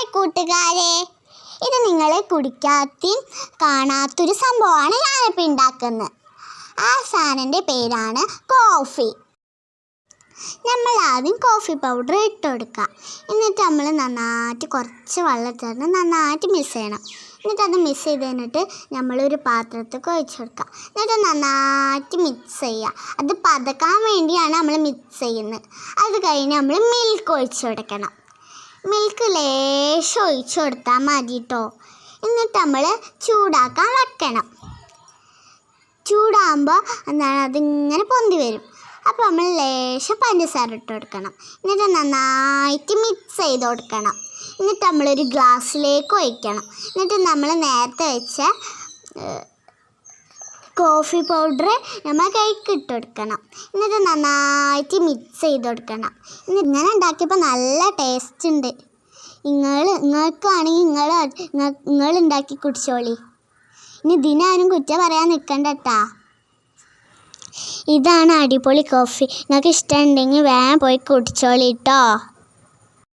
Hi കൂട്ടുകാരെ. ഇത് നിങ്ങളെ കുടിക്കാത്തയും കാണാത്തൊരു സംഭവമാണ് ഞാനിപ്പോൾ ഉണ്ടാക്കുന്നത് ആ സാധനന്റെ പേരാണ് കോഫി. നമ്മൾ ആദ്യം കോഫി പൗഡർ ഇട്ട് കൊടുക്കുക എന്നിട്ട് നമ്മൾ നന്നായിട്ട് കുറച്ച് വെള്ളം ചേർന്ന് നന്നായിട്ട് മിക്സ് ചെയ്യണം. എന്നിട്ട് അത് മിക്സ് ചെയ്ത് കഴിഞ്ഞിട്ട് നമ്മളൊരു പാത്രത്തിൽ ഒഴിച്ചു കൊടുക്കുക എന്നിട്ട് നന്നായിട്ട് മിക്സ് ചെയ്യുക. അത് പതക്കാൻ വേണ്ടിയാണ് നമ്മൾ മിക്സ് ചെയ്യുന്നത്. അത് കഴിഞ്ഞ് നമ്മൾ മിൽക്ക് ഒഴിച്ചു കൊടുക്കണം. മിൽക്ക് ലേശം ഒഴിച്ചു കൊടുത്താൽ മതി കേട്ടോ എന്നിട്ട് നമ്മൾ ചൂടാക്കാൻ വെക്കണം. ചൂടാകുമ്പോൾ എന്താണ് അതിങ്ങനെ പൊന്തി വരും. അപ്പോൾ നമ്മൾ ലേശം പഞ്ചസാര ഇട്ട് കൊടുക്കണം. എന്നിട്ട് നന്നായിട്ട് മിക്സ് ചെയ്ത് കൊടുക്കണം. എന്നിട്ട് നമ്മളൊരു ഗ്ലാസ്സിലേക്ക് ഒഴിക്കണം. എന്നിട്ട് നമ്മൾ നേരത്തെ വെച്ച കോഫി പൗഡർ നമ്മൾ കൈക്ക് ഇട്ട് കൊടുക്കണം. എന്നിട്ട് നന്നായിട്ട് മിക്സ് ചെയ്ത് കൊടുക്കണം. ഇങ്ങനെ ഉണ്ടാക്കിയപ്പോൾ നല്ല ടേസ്റ്റ് ഉണ്ട്. നിങ്ങൾ നിങ്ങൾക്കാണെങ്കിൽ നിങ്ങൾ നിങ്ങൾ ഉണ്ടാക്കി കുടിച്ചോളി. ഇനി ഇതിനാരും കുറ്റം പറയാൻ നിൽക്കണ്ട കേട്ടാ ഇതാണ് അടിപൊളി കോഫി നിങ്ങൾക്ക് ഇഷ്ടമുണ്ടെങ്കിൽ വേഗം പോയി കുടിച്ചോളി കേട്ടോ